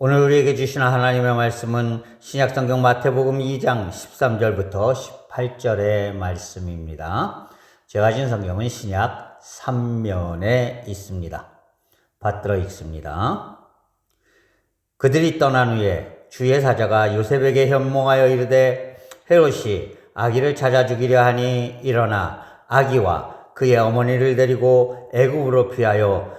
오늘 우리에게 주신 하나님의 말씀은 신약성경 마태복음 2장 13절부터 18절의 말씀입니다. 제가 가진 성경은 신약 3면에 있습니다. 받들어 읽습니다. 그들이 떠난 후에 주의 사자가 요셉에게 현몽하여 이르되 헤롯이 아기를 찾아 죽이려 하니 일어나 아기와 그의 어머니를 데리고 애굽으로 피하여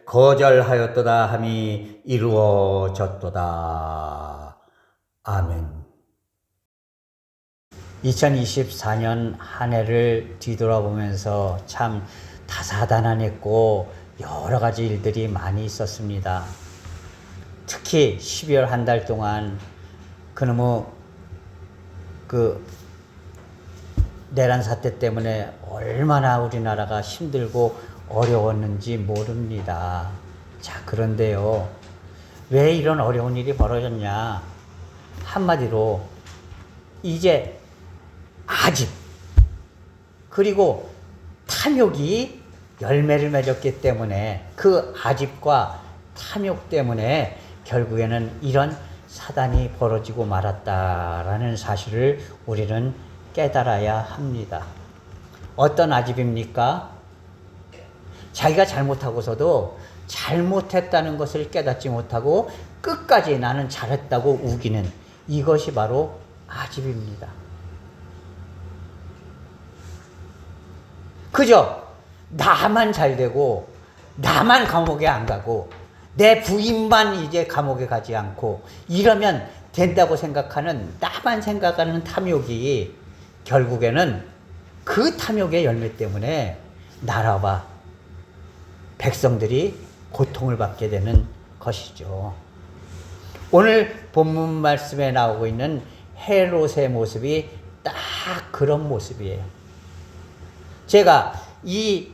거절하였도다 함이 이루어졌도다. 아멘. 2024년 한 해를 뒤돌아보면서 참 다사다난했고 여러 가지 일들이 많이 있었습니다. 특히 12월 한 달 동안 그놈의 그 내란 사태 때문에 얼마나 우리나라가 힘들고 어려웠는지 모릅니다. 자, 그런데요. 왜 이런 어려운 일이 벌어졌냐? 한마디로 이제 아집 그리고 탐욕이 열매를 맺었기 때문에 그 아집과 탐욕 때문에 결국에는 이런 사단이 벌어지고 말았다라는 사실을 우리는 깨달아야 합니다. 어떤 아집입니까? 자기가 잘못하고서도 잘못했다는 것을 깨닫지 못하고 끝까지 나는 잘했다고 우기는 이것이 바로 아집입니다. 그저 나만 잘 되고 나만 감옥에 안 가고 내 부인만 이제 감옥에 가지 않고 이러면 된다고 생각하는 나만 생각하는 탐욕이 결국에는 그 탐욕의 열매 때문에 나라와 백성들이 고통을 받게 되는 것이죠. 오늘 본문 말씀에 나오고 있는 헤롯의 모습이 딱 그런 모습이에요. 제가 이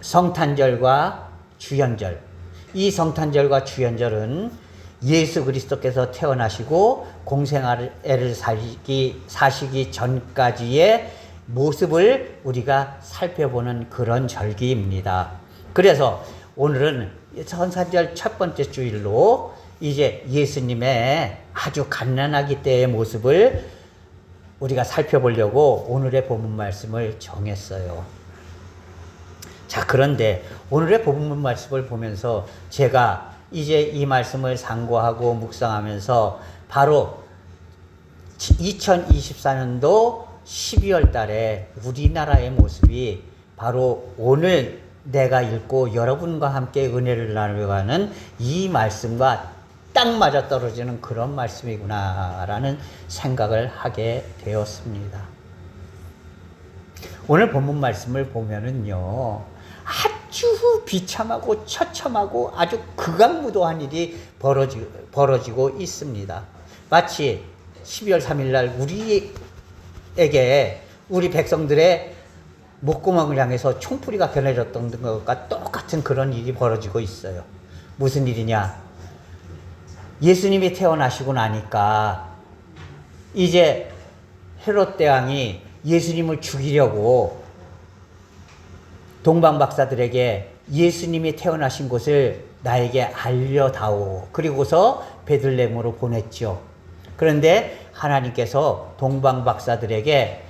성탄절과 주연절, 이 성탄절과 주연절은 예수 그리스도께서 태어나시고 공생애를 살기, 사시기 전까지의 모습을 우리가 살펴보는 그런 절기입니다. 그래서 오늘은 성탄절 첫 번째 주일로 이제 예수님의 아주 갓난아기 때의 모습을 우리가 살펴보려고 오늘의 본문 말씀을 정했어요. 자, 그런데 오늘의 본문 말씀을 보면서 제가 이제 이 말씀을 상고하고 묵상하면서 바로 2024년도 12월 달에 우리나라의 모습이 바로 오늘 내가 읽고 여러분과 함께 은혜를 나누어가는 이 말씀과 딱 맞아 떨어지는 그런 말씀이구나라는 생각을 하게 되었습니다. 오늘 본문 말씀을 보면은요, 아주 비참하고 처참하고 아주 극악무도한 일이 벌어지, 벌어지고 있습니다. 마치 12월 3일 날 우리 에게 우리 백성들의 목구멍을 향해서 총풀이가 겨내졌던 것과 똑같은 그런 일이 벌어지고 있어요. 무슨 일이냐? 예수님이 태어나시고 나니까 이제 헤롯 대왕이 예수님을 죽이려고 동방 박사들에게 예수님이 태어나신 곳을 나에게 알려다오. 그리고서 베들레헴으로 보냈죠. 그런데 하나님께서 동방 박사들에게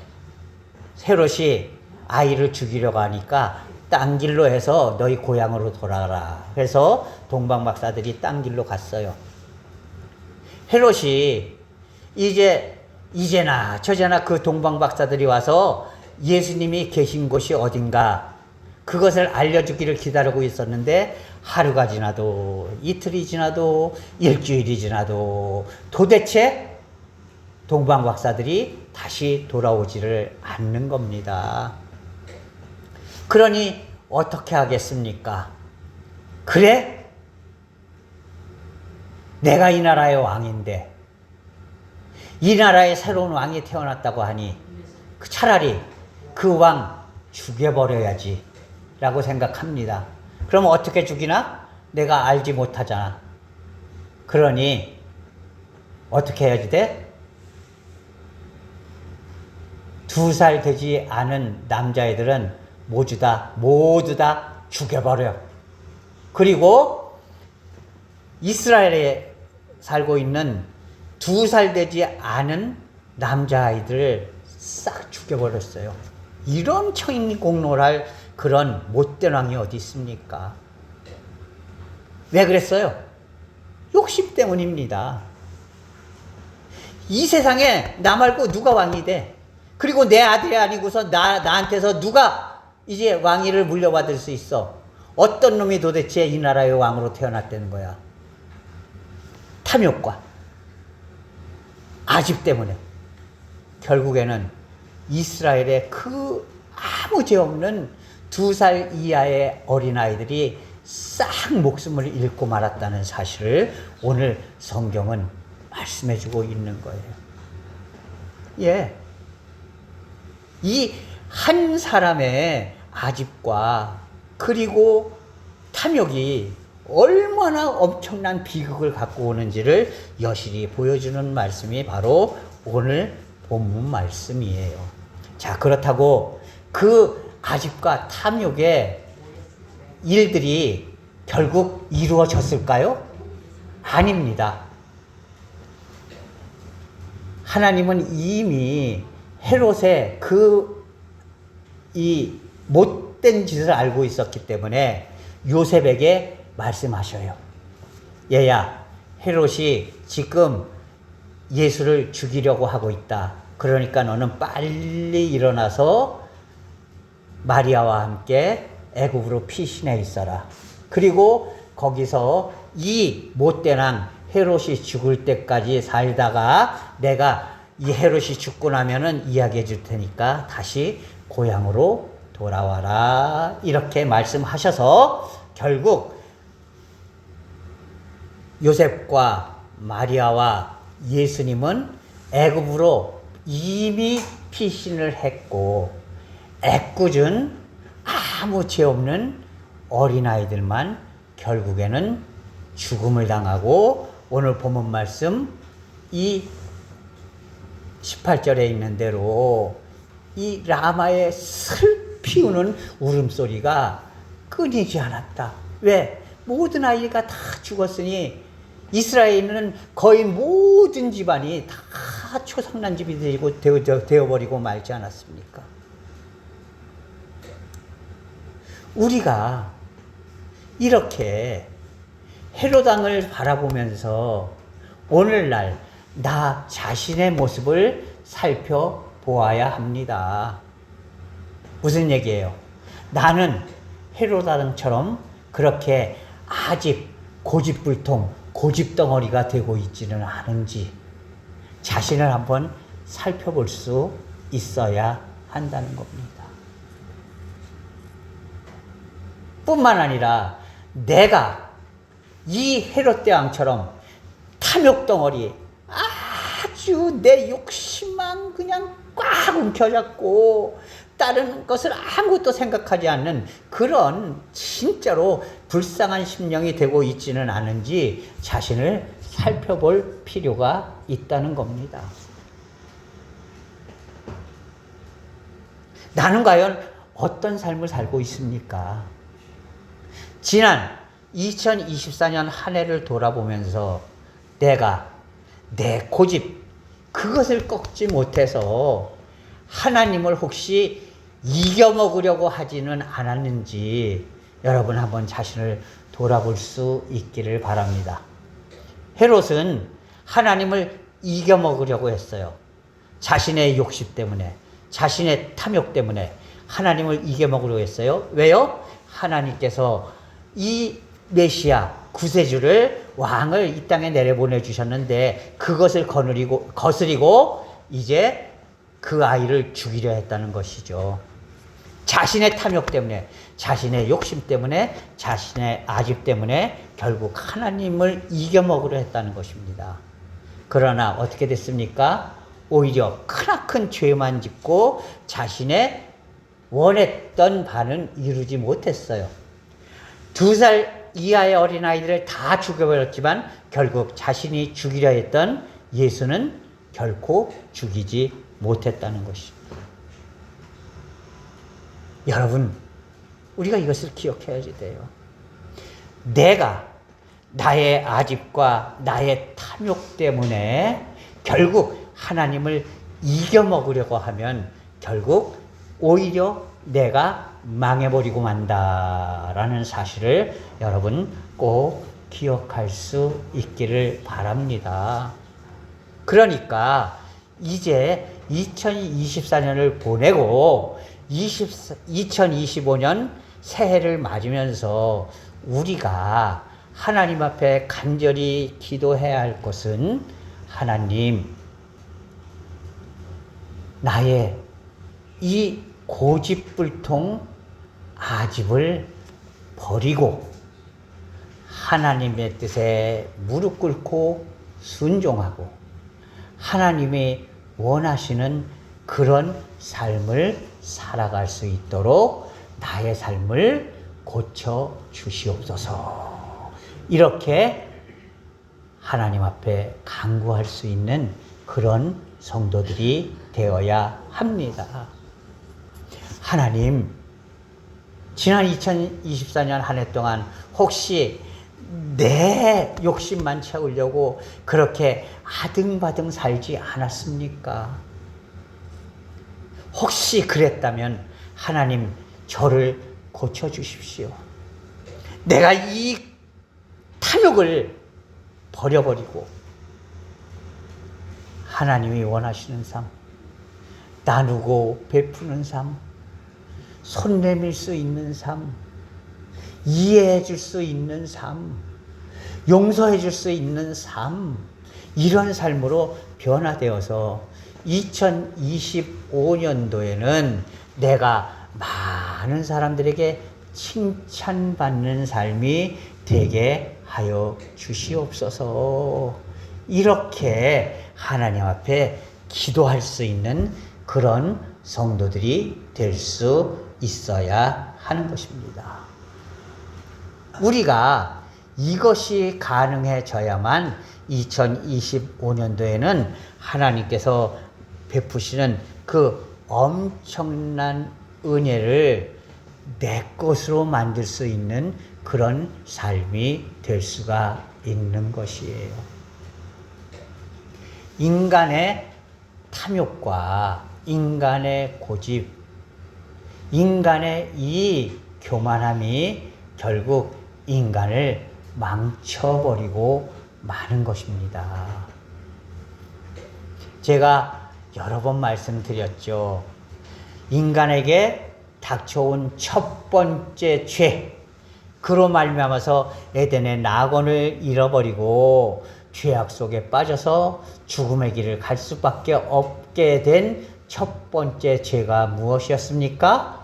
헤롯이 아이를 죽이려고 하니까 딴 길로 해서 너희 고향으로 돌아가라. 그래서 동방 박사들이 딴 길로 갔어요. 헤롯이 이제 이제나 저제나 그 동방 박사들이 와서 예수님이 계신 곳이 어딘가 그것을 알려주기를 기다리고 있었는데 하루가 지나도 이틀이 지나도 일주일이 지나도 도대체 동방 박사들이 다시 돌아오지를 않는 겁니다. 그러니 어떻게 하겠습니까? 그래? 내가 이 나라의 왕인데 이 나라에 새로운 왕이 태어났다고 하니 그 차라리 그 왕 죽여버려야지 라고 생각합니다. 그럼 어떻게 죽이나? 내가 알지 못하잖아. 그러니 어떻게 해야지 돼? 두 살 되지 않은 남자애들은 모두 다, 모두 다 죽여버려. 그리고 이스라엘에 살고 있는 두 살 되지 않은 남자아이들을 싹 죽여버렸어요. 이런 청인공노할 그런 못된 왕이 어디 있습니까? 왜 그랬어요? 욕심 때문입니다. 이 세상에 나 말고 누가 왕이 돼? 그리고 내 아들이 아니고서 나, 나한테서 누가 이제 왕위를 물려받을 수 있어? 어떤 놈이 도대체 이 나라의 왕으로 태어났다는 거야? 탐욕과 아집 때문에 결국에는 이스라엘의 그 아무 죄 없는 두 살 이하의 어린아이들이 싹 목숨을 잃고 말았다는 사실을 오늘 성경은 말씀해 주고 있는 거예요. 예. 이 한 사람의 아집과 그리고 탐욕이 얼마나 엄청난 비극을 갖고 오는지를 여실히 보여주는 말씀이 바로 오늘 본문 말씀이에요. 자, 그렇다고 그 아집과 탐욕의 일들이 결국 이루어졌을까요? 아닙니다. 하나님은 이미 헤롯의 그 이 못된 짓을 알고 있었기 때문에 요셉에게 말씀하셔요. 얘야, 헤롯이 지금 예수를 죽이려고 하고 있다. 그러니까 너는 빨리 일어나서 마리아와 함께 애굽으로 피신해 있어라. 그리고 거기서 이 못된 왕 헤롯이 죽을 때까지 살다가 내가 이 헤롯이 죽고 나면은 이야기해 줄 테니까 다시 고향으로 돌아와라. 이렇게 말씀하셔서 결국 요셉과 마리아와 예수님은 애굽으로 이미 피신을 했고 애꿎은 아무 죄 없는 어린아이들만 결국에는 죽음을 당하고 오늘 본문 말씀 이 18절에 있는 대로 이 라마의 슬피 우는 울음소리가 끊이지 않았다. 왜? 모든 아이가 다 죽었으니 이스라엘은 거의 모든 집안이 다 초상난 집이 되고 되어, 되어버리고 말지 않았습니까? 우리가 이렇게 헤로당을 바라보면서 오늘날 나 자신의 모습을 살펴보아야 합니다. 무슨 얘기예요? 나는 헤로당처럼 그렇게 아집, 고집불통, 고집덩어리가 되고 있지는 않은지 자신을 한번 살펴볼 수 있어야 한다는 겁니다. 뿐만 아니라 내가 이 헤롯 대왕처럼 탐욕 덩어리 아주 내 욕심만 그냥 꽉 움켜잡고 다른 것을 아무것도 생각하지 않는 그런 진짜로 불쌍한 심령이 되고 있지는 않은지 자신을 살펴볼 필요가 있다는 겁니다. 나는 과연 어떤 삶을 살고 있습니까? 지난 2024년 한 해를 돌아보면서 내가 내 고집, 그것을 꺾지 못해서 하나님을 혹시 이겨먹으려고 하지는 않았는지 여러분 한번 자신을 돌아볼 수 있기를 바랍니다. 헤롯은 하나님을 이겨먹으려고 했어요. 자신의 욕심 때문에, 자신의 탐욕 때문에 하나님을 이겨먹으려 했어요. 왜요? 하나님께서 이 메시아 구세주를 왕을 이 땅에 내려보내 주셨는데 그것을 거느리고 거스리고 이제 그 아이를 죽이려 했다는 것이죠. 자신의 탐욕 때문에, 자신의 욕심 때문에, 자신의 아집 때문에 결국 하나님을 이겨먹으려 했다는 것입니다. 그러나 어떻게 됐습니까? 오히려 크나큰 죄만 짓고 자신의 원했던 바는 이루지 못했어요. 두 살 이하의 어린아이들을 다 죽여버렸지만 결국 자신이 죽이려 했던 예수는 결코 죽이지 못했다는 것입니다. 여러분, 우리가 이것을 기억해야지 돼요. 내가 나의 아집과 나의 탐욕 때문에 결국 하나님을 이겨먹으려고 하면 결국 오히려 내가 망해버리고 만다라는 사실을 여러분 꼭 기억할 수 있기를 바랍니다. 그러니까 이제 2024년을 보내고 20, 2025년 새해를 맞으면서 우리가 하나님 앞에 간절히 기도해야 할 것은 하나님, 나의 이 고집불통 아집을 버리고 하나님의 뜻에 무릎 꿇고 순종하고 하나님이 원하시는 그런 삶을 살아갈 수 있도록 나의 삶을 고쳐 주시옵소서. 이렇게 하나님 앞에 간구할 수 있는 그런 성도들이 되어야 합니다. 하나님, 지난 2024년 한 해 동안 혹시 내 욕심만 채우려고 그렇게 아등바등 살지 않았습니까? 혹시 그랬다면 하나님 저를 고쳐주십시오. 내가 이 탐욕을 버려버리고 하나님이 원하시는 삶, 나누고 베푸는 삶, 손 내밀 수 있는 삶, 이해해 줄 수 있는 삶, 용서해 줄 수 있는 삶, 이런 삶으로 변화되어서 2025년도에는 내가 많은 사람들에게 칭찬받는 삶이 되게 하여 주시옵소서. 이렇게 하나님 앞에 기도할 수 있는 그런 성도들이 될 수 있어야 하는 것입니다. 우리가 이것이 가능해져야만 2025년도에는 하나님께서 베푸시는 그 엄청난 은혜를 내 것으로 만들 수 있는 그런 삶이 될 수가 있는 것이에요. 인간의 탐욕과 인간의 고집, 인간의 이 교만함이 결국 인간을 망쳐버리고 마는 것입니다. 제가 여러 번 말씀드렸죠. 인간에게 닥쳐온 첫 번째 죄, 그로 말미암아서 에덴의 낙원을 잃어버리고 죄악 속에 빠져서 죽음의 길을 갈 수밖에 없게 된 첫 번째 죄가 무엇이었습니까?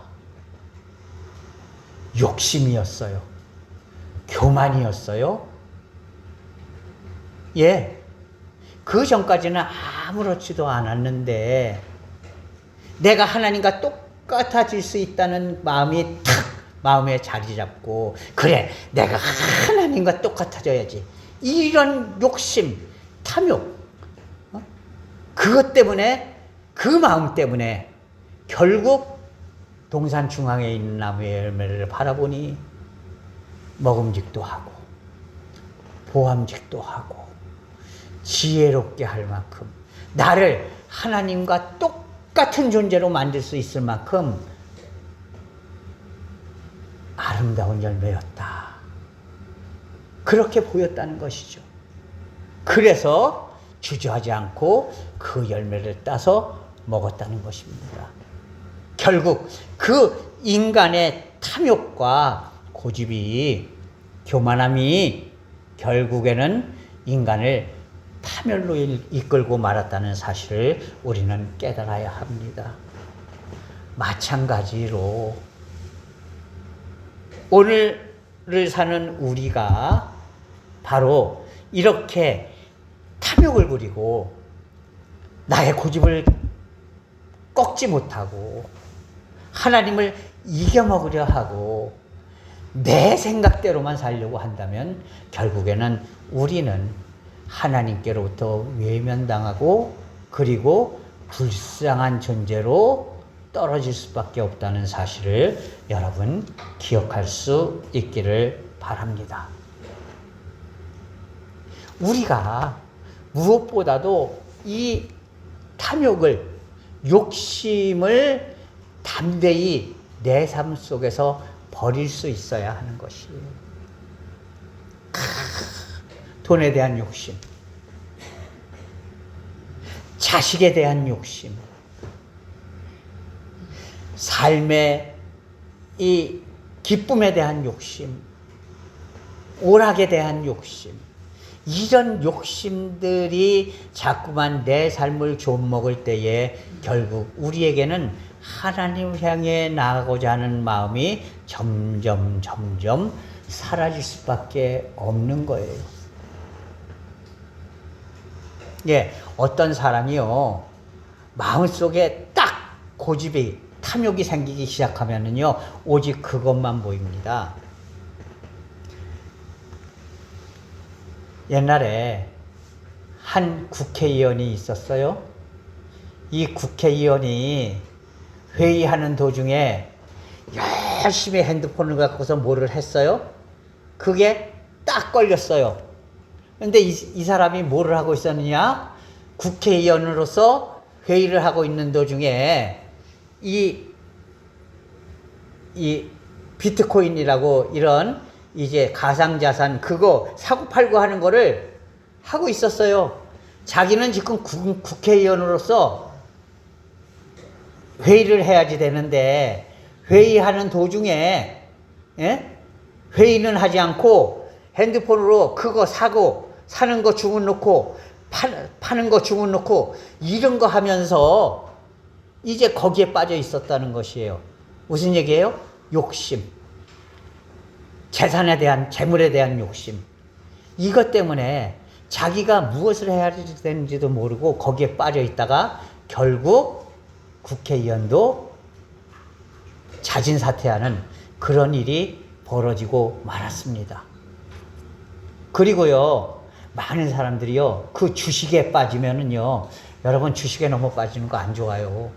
욕심이었어요. 교만이었어요. 예. 그 전까지는 아무렇지도 않았는데 내가 하나님과 똑같아질 수 있다는 마음이 탁 마음에 자리 잡고 그래 내가 하나님과 똑같아져야지 이런 욕심 탐욕 어? 그것 때문에 그 마음 때문에 결국 동산 중앙에 있는 나무의 열매를 바라보니 먹음직도 하고 보암직도 하고 지혜롭게 할 만큼 나를 하나님과 똑같은 존재로 만들 수 있을 만큼 아름다운 열매였다. 그렇게 보였다는 것이죠. 그래서 주저하지 않고 그 열매를 따서 먹었다는 것입니다. 결국 그 인간의 탐욕과 고집이 교만함이 결국에는 인간을 파멸로 일- 이끌고 말았다는 사실을 우리는 깨달아야 합니다. 마찬가지로 오늘을 사는 우리가 바로 이렇게 탐욕을 부리고 나의 고집을 꺾지 못하고 하나님을 이겨먹으려 하고 내 생각대로만 살려고 한다면 결국에는 우리는 하나님께로부터 외면당하고 그리고 불쌍한 존재로 떨어질 수밖에 없다는 사실을 여러분 기억할 수 있기를 바랍니다. 우리가 무엇보다도 이 탐욕을 욕심을 담대히 내 삶 속에서 버릴 수 있어야 하는. 크, 돈에 대한 욕심, 자식에 대한 욕심, 삶의 이 기쁨에 대한 욕심, 오락에 대한 욕심, 이런 욕심들이 자꾸만 내 삶을 좀먹을 때에 결국 우리에게는 하나님 향해 나가고자 하는 마음이 점점 점점 사라질 수밖에 없는 거예요. 예, 어떤 사람이요, 마음속에 딱 고집이, 탐욕이 생기기 시작하면은요, 오직 그것만 보입니다. 옛날에 한 국회의원이 있었어요. 이 국회의원이 회의하는 도중에 열심히 핸드폰을 갖고서 뭐를 했어요? 그게 딱 걸렸어요. 근데 이, 이 사람이 뭐를 하고 있었느냐? 국회의원으로서 회의를 하고 있는 도중에 이, 이 비트코인이라고 이런 이제 가상자산 그거 사고팔고 하는 거를 하고 있었어요. 자기는 지금 국, 국회의원으로서 회의를 해야지 되는데 회의하는 도중에 예? 회의는 하지 않고 핸드폰으로 그거 사고 사는 거 주문 놓고 파, 파는 거 주문 놓고 이런 거 하면서 이제 거기에 빠져 있었다는 것이에요. 무슨 얘기예요? 욕심. 재산에 대한 재물에 대한 욕심. 이것 때문에 자기가 무엇을 해야 되는지도 모르고 거기에 빠져 있다가 결국 국회의원도 자진 사퇴하는 그런 일이 벌어지고 말았습니다. 그리고요, 많은 사람들이요, 그 주식에 빠지면은요, 여러분 주식에 너무 빠지는 거 안 좋아요.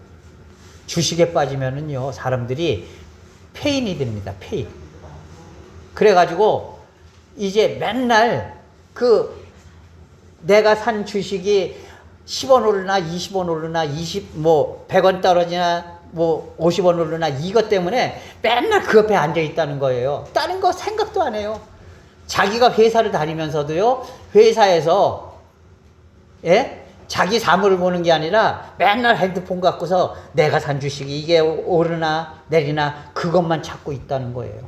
주식에 빠지면은요, 사람들이 페인이 됩니다, 페인. 그래가지고, 이제 맨날 그 내가 산 주식이 10원 오르나 20원 오르나 20, 뭐 100원 떨어지나 뭐 50원 오르나 이것 때문에 맨날 그 옆에 앉아 있다는 거예요. 다른 거 생각도 안 해요. 자기가 회사를 다니면서도요, 회사에서, 예? 자기 사물을 보는 게 아니라 맨날 핸드폰 갖고서 내가 산 주식이 이게 오르나 내리나 그것만 찾고 있다는 거예요.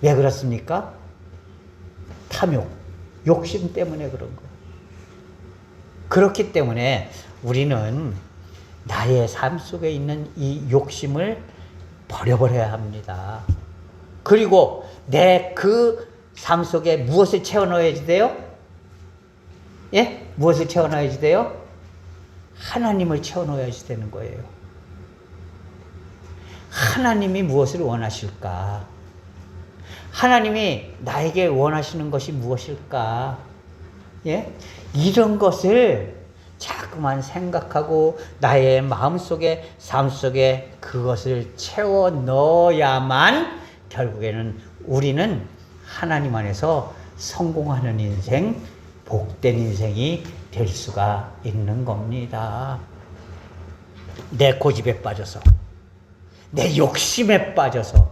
왜 그렇습니까? 탐욕, 욕심 때문에 그런 거예요. 그렇기 때문에 우리는 나의 삶 속에 있는 이 욕심을 버려버려야 합니다. 그리고 내 그 삶 속에 무엇을 채워 넣어야지 돼요? 예? 무엇을 채워 넣어야지 돼요? 하나님을 채워 넣어야지 되는 거예요. 하나님이 무엇을 원하실까? 하나님이 나에게 원하시는 것이 무엇일까? 예? 이런 것을 자꾸만 생각하고 나의 마음 속에, 삶 속에 그것을 채워 넣어야만 결국에는 우리는 하나님 안에서 성공하는 인생, 복된 인생이 될 수가 있는 겁니다. 내 고집에 빠져서, 내 욕심에 빠져서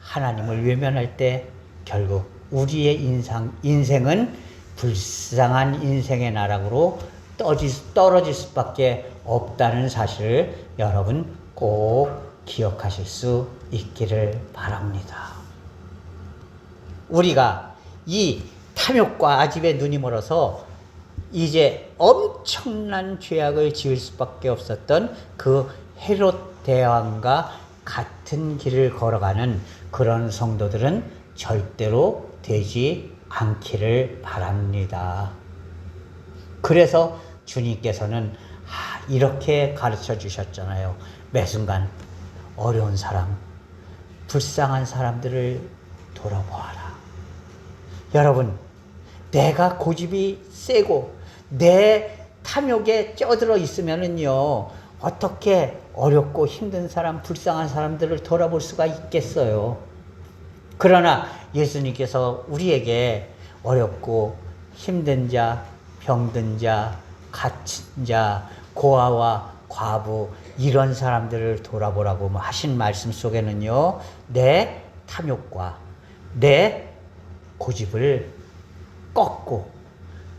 하나님을 외면할 때 결국 우리의 인상, 인생은 불쌍한 인생의 나락으로 떨어질, 수밖에 없다는 사실을 여러분 꼭 기억하실 수 있기를 바랍니다. 우리가 이 탐욕과 아집에 눈이 멀어서 이제 엄청난 죄악을 지을 수밖에 없었던 그 헤롯 대왕과 같은 길을 걸어가는 그런 성도들은 절대로 되지 않기를 바랍니다. 그래서 주님께서는 아, 이렇게 가르쳐 주셨잖아요. 매 순간 어려운 사람, 불쌍한 사람들을 돌아보아라. 여러분, 내가 고집이 세고 내 탐욕에 쪄들어 있으면은요, 어떻게 어렵고 힘든 사람, 불쌍한 사람들을 돌아볼 수가 있겠어요. 그러나 예수님께서 우리에게 어렵고 힘든 자, 병든 자, 갇힌 자, 고아와 과부 이런 사람들을 돌아보라고 하신 말씀 속에는요. 내 탐욕과 내 고집을 꺾고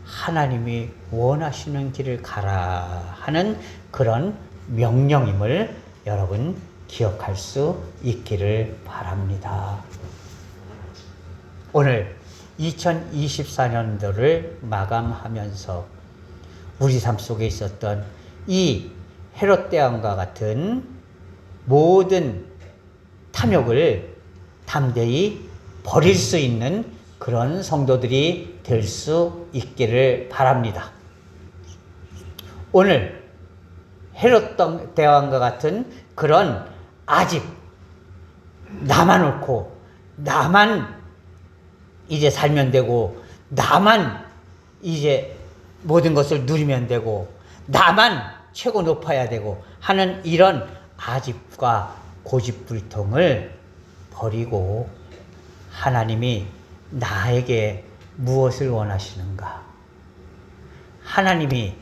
하나님이 원하시는 길을 가라 하는 그런 명령임을 여러분 기억할 수 있기를 바랍니다. 오늘 2024년도를 마감하면서 우리 삶 속에 있었던 이 헤롯 대왕과 같은 모든 탐욕을 담대히 버릴 수 있는 그런 성도들이 될 수 있기를 바랍니다. 오늘 헤롯 대왕과 같은 그런 아직 나만 옳고 나만 이제 살면 되고 나만 이제 모든 것을 누리면 되고 나만 최고 높아야 되고 하는 이런 아집과 고집불통을 버리고 하나님이 나에게 무엇을 원하시는가? 하나님이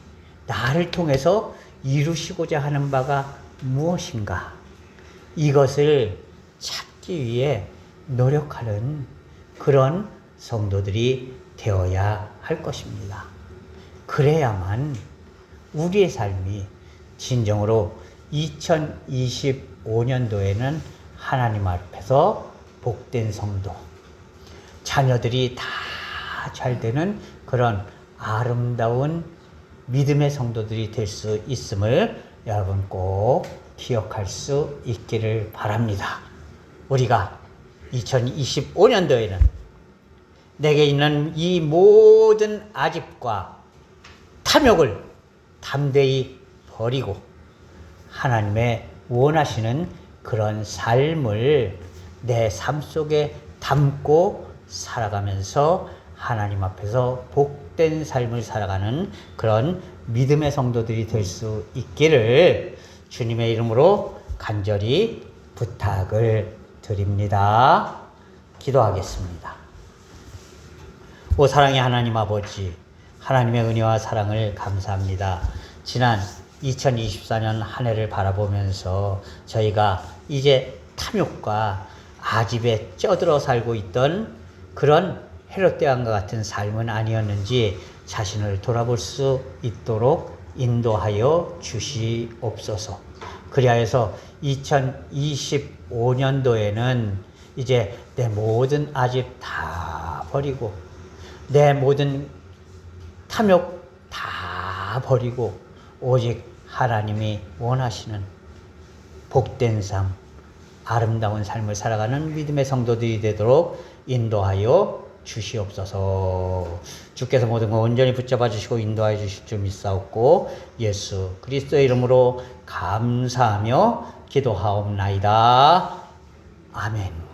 나를 통해서 이루시고자 하는 바가 무엇인가? 이것을 찾기 위해 노력하는 그런 성도들이 되어야 할 것입니다. 그래야만 우리의 삶이 진정으로 2025년도에는 하나님 앞에서 복된 성도, 자녀들이 다 잘 되는 그런 아름다운 믿음의 성도들이 될 수 있음을 여러분 꼭 기억할 수 있기를 바랍니다. 우리가 2025년도에는 내게 있는 이 모든 아집과 탐욕을 담대히 버리고 하나님의 원하시는 그런 삶을 내 삶 속에 담고 살아가면서 하나님 앞에서 복된 삶을 살아가는 그런 믿음의 성도들이 될 수 있기를 주님의 이름으로 간절히 부탁을 드립니다. 기도하겠습니다. 오 사랑의 하나님 아버지, 하나님의 은혜와 사랑을 감사합니다. 지난 2024년 한 해를 바라보면서 저희가 이제 탐욕과 아집에 쪄들어 살고 있던 그런 헤롯 대왕과 같은 삶은 아니었는지 자신을 돌아볼 수 있도록 인도하여 주시옵소서. 그리하여서 2025년도에는 이제 내 모든 아집 다 버리고 내 모든 탐욕 다 버리고 오직 하나님이 원하시는 복된 삶, 아름다운 삶을 살아가는 믿음의 성도들이 되도록 인도하여 주시옵소서. 주께서 모든 것 온전히 붙잡아 주시고 인도하여 주실 줄 믿사옵고 예수 그리스도의 이름으로 감사하며 기도하옵나이다. 아멘.